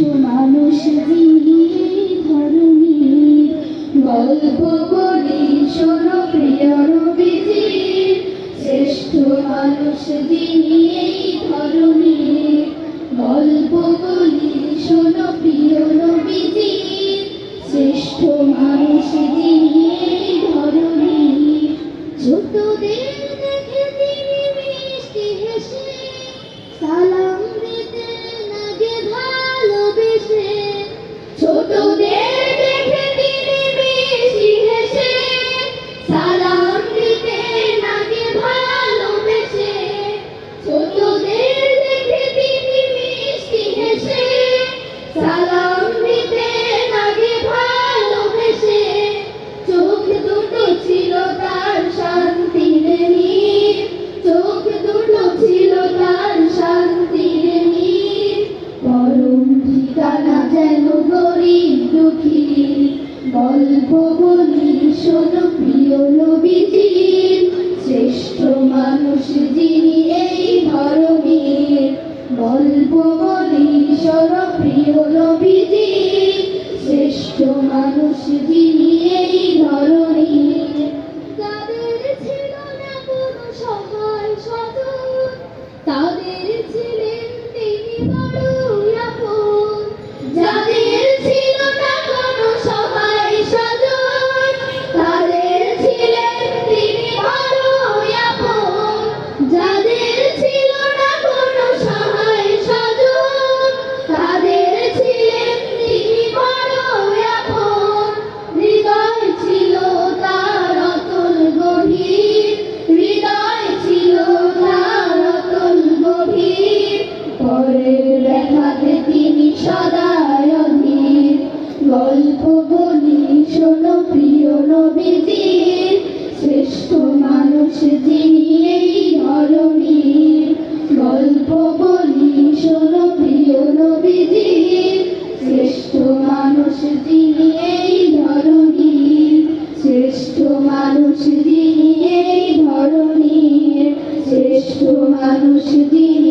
মানুষ যিনি ধরণীর গল্প বলি শোনো প্রিয় নবীজির শ্রেষ্ঠ মানুষ যিনি এই ধরণীর গল্প বলি, শোনো প্রিয় নবীজির শ্রেষ্ঠ মানুষ যিনি গল্প বলি শোনো শ্রেষ্ঠ মানুষ যিনি এই ধরনের গল্প বলি শোনো শ্রেষ্ঠ মানুষ যিনি এই ধরনের তাদের ছিল তাদের ছিলেন মানুষ এই ধরনীর শ্রেষ্ঠ মানুষ যিনি